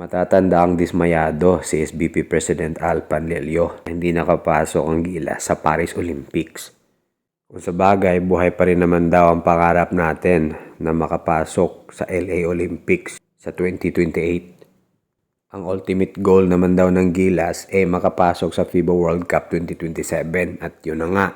Matatanda ang dismayado si SBP President Al Panlilio hindi nakapasok ang gila sa Paris Olympics. Kung sa bagay, buhay pa rin naman daw ang pangarap natin na makapasok sa LA Olympics sa 2028. Ang ultimate goal naman daw ng Gilas ay makapasok sa FIBA World Cup 2027 at yun na nga,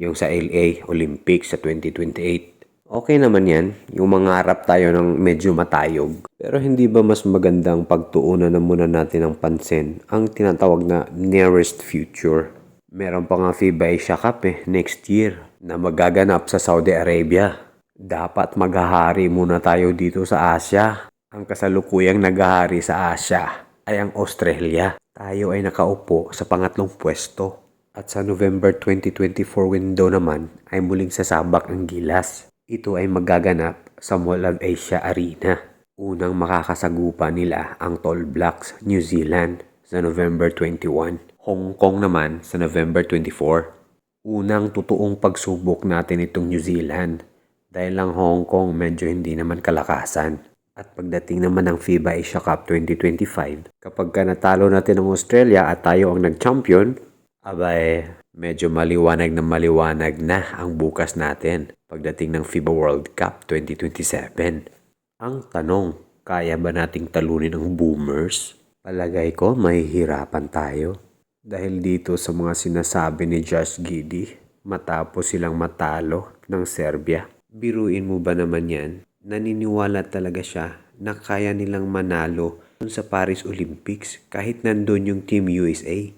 yung sa LA Olympics sa 2028. Okay naman yan, yung mangarap tayo ng medyo matayog. Pero hindi ba mas magandang pagtuunan na muna natin ng pansin ang tinatawag na nearest future? Meron pa nga FIBA Asia Cup eh, next year, na magaganap sa Saudi Arabia. Dapat maghahari muna tayo dito sa Asia. Ang kasalukuyang naghahari sa Asia ay ang Australia. Tayo ay nakaupo sa pangatlong pwesto. At sa November 2024 window naman ay muling sasabak ang gilas. Ito ay magaganap sa Mall of Asia Arena. Unang makakasagupa nila ang Tall Blacks New Zealand sa November 21. Hong Kong naman sa November 24. Unang totoong pagsubok natin itong New Zealand dahil lang Hong Kong medyo hindi naman kalakasan. At pagdating naman ng FIBA Asia Cup 2025, kapag ka natalo natin ang Australia at tayo ang nag-champion, abay, medyo maliwanag na maliwanag na ang bukas natin pagdating ng FIBA World Cup 2027. Ang tanong, kaya ba nating talunin ang boomers? Palagay ko, mahihirapan tayo. Dahil dito sa mga sinasabi ni Josh Giddy, matapos silang matalo ng Serbia. Biruin mo ba naman yan? Naniniwala talaga siya na kaya nilang manalo sa Paris Olympics kahit nandun yung Team USA.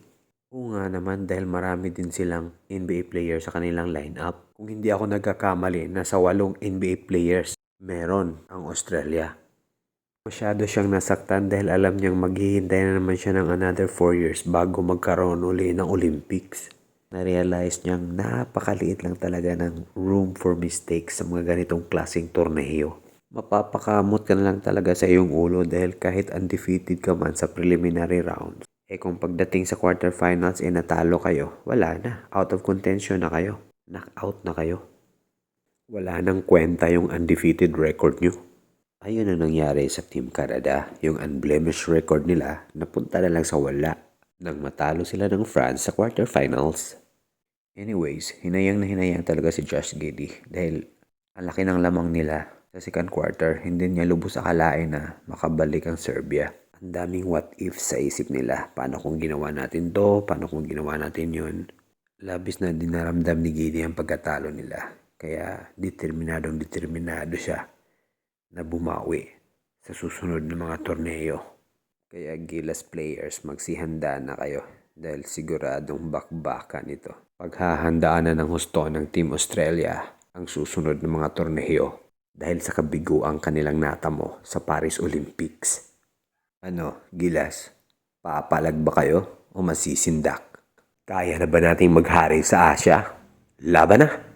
Oo nga naman dahil marami din silang NBA players sa kanilang lineup. Kung hindi ako nagkakamali, nasa walong NBA players meron ang Australia. Masyado siyang nasaktan dahil alam niyang maghihintay na naman siya ng another 4 years bago magkaroon uli ng Olympics. Na-realize niyang napakaliit lang talaga ng room for mistakes sa mga ganitong klaseng torneo. Mapapakamot ka na lang talaga sa iyong ulo dahil kahit undefeated ka man sa preliminary rounds, eh kung pagdating sa quarterfinals eh natalo kayo, wala na. Out of contention na kayo. Knockout na kayo. Wala nang kwenta yung undefeated record nyo. Ayun ang nangyari sa Team Canada. Yung unblemished record nila napunta na lang sa wala nang matalo sila ng France sa quarterfinals. Anyways, hinayang na hinayang talaga si Josh Giddy dahil ang laki ng lamang nila sa second quarter, hindi niya lubos akalain na makabalik ang Serbia. Ang daming what if sa isip nila. Paano kung ginawa natin to? Paano kung ginawa natin yun? Labis na dinaramdam ni Giddy ang pagkatalo nila. Kaya determinadong determinado siya na bumawi sa susunod na mga torneo. Kaya Gilas players, magsihanda na kayo dahil siguradong bakbakan ito. Paghahandaan na ng husto ng Team Australia ang susunod na mga torneo dahil sa kabigo ang kanilang natamo sa Paris Olympics. Ano, Gilas? Papalag ba kayo o masisindak? Kaya na ba nating maghari sa Asia? Laban na!